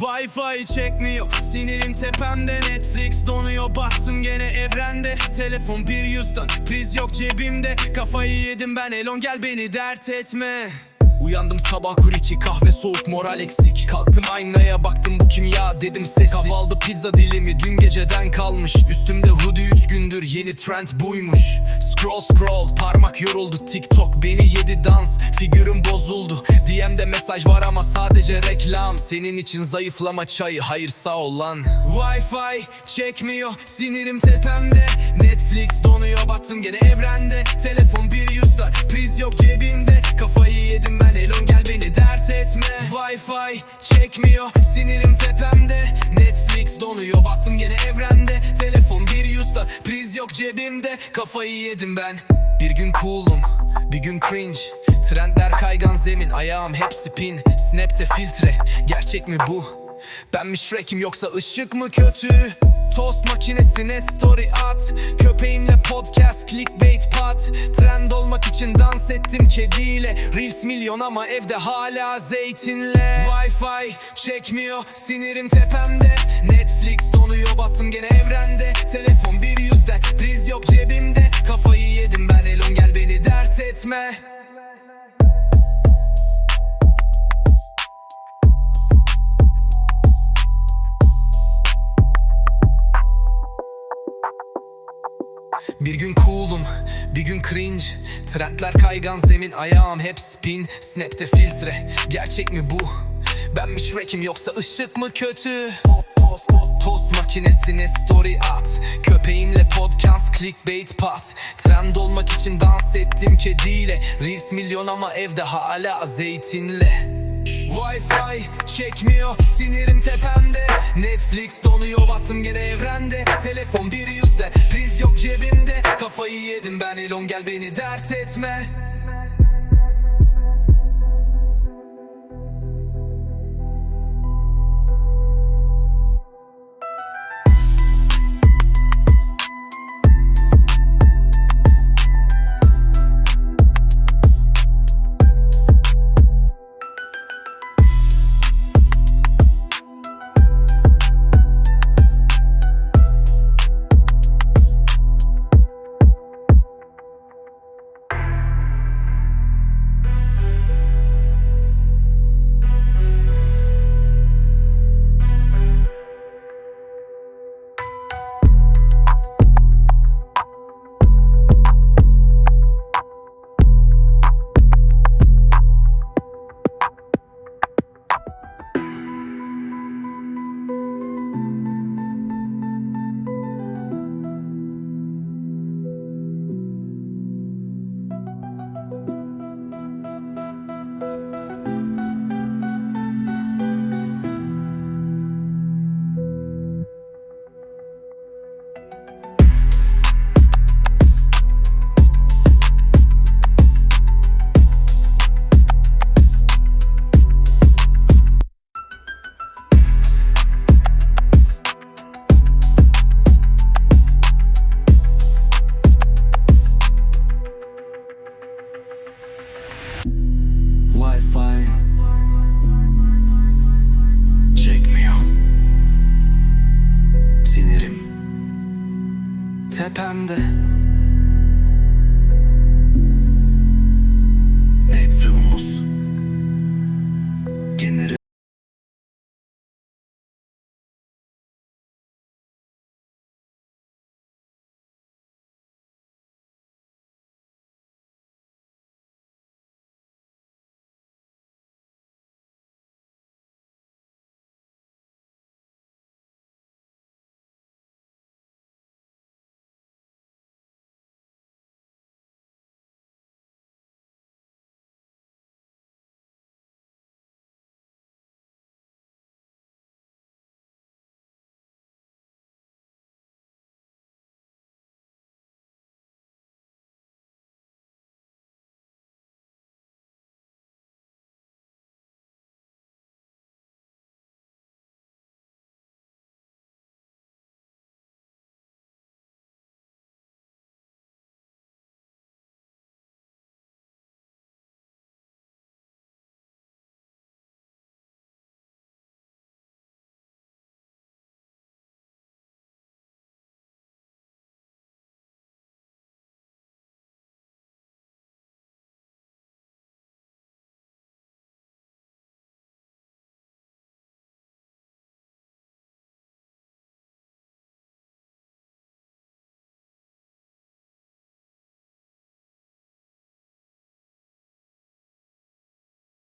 Wi-Fi çekmiyor Sinirim tepemde. Netflix donuyor Baktım gene evrende. Telefon bir yüzden Priz yok cebimde. Kafayı yedim ben Elon gel beni dert etme. Uyandım sabah kur içi kahve soğuk moral eksik. Kalktım aynaya baktım bu kim ya dedim sessiz. Kahvaltı pizza dilimi dün geceden kalmış. Üstümde hoodie 3 gündür yeni trend buymuş Scroll scroll. Parmak yoruldu. TikTok beni yedi dans. Figürüm bozuldu. DM'de mesaj var ama sadece reklam. Senin için zayıflama çayı. Hayır sağ ol lan. Wi-Fi çekmiyor. Sinirim tepemde. Netflix donuyor. Baktım gene evrende. Telefon bir yüzde priz yok cebimde. Kafayı cebimde Kafayı yedim ben. Bir gün cool'um bir gün cringe. Trendler kaygan zemin ayağım hep spin. Snap'te filtre gerçek mi bu? Ben mi Shrek'im yoksa ışık mı kötü? Tost makinesine story at. Köpeğimle podcast clickbait pat. Trend olmak için dans ettim kediyle. Reels milyon ama evde hala zeytinle. Wi-Fi çekmiyor sinirim tepemde. Netflix donuyor battım gene evrende. Telefon bir yüzde. Priz yok cebimde. Kafayı yedim ben. Elon gel beni dert etme. Bir gün cool'um, bir gün cringe. Trendler kaygan zemin, ayağım hep spin. Snap'te filtre, gerçek mi bu? Ben mi Shrek'im yoksa ışık mı kötü? Tost, tost makinesine story at. Köpeğimle podcast clickbait pat. Trend olmak için dans ettim kediyle. Reels milyon ama evde hala zeytinle. Wi-Fi çekmiyor sinirim tepemde. Netflix donuyor battım gene evrende. Telefon bir yüzde priz yok cebimde. Kafayı yedim ben Elon gel beni dert etme Sinirim tepemde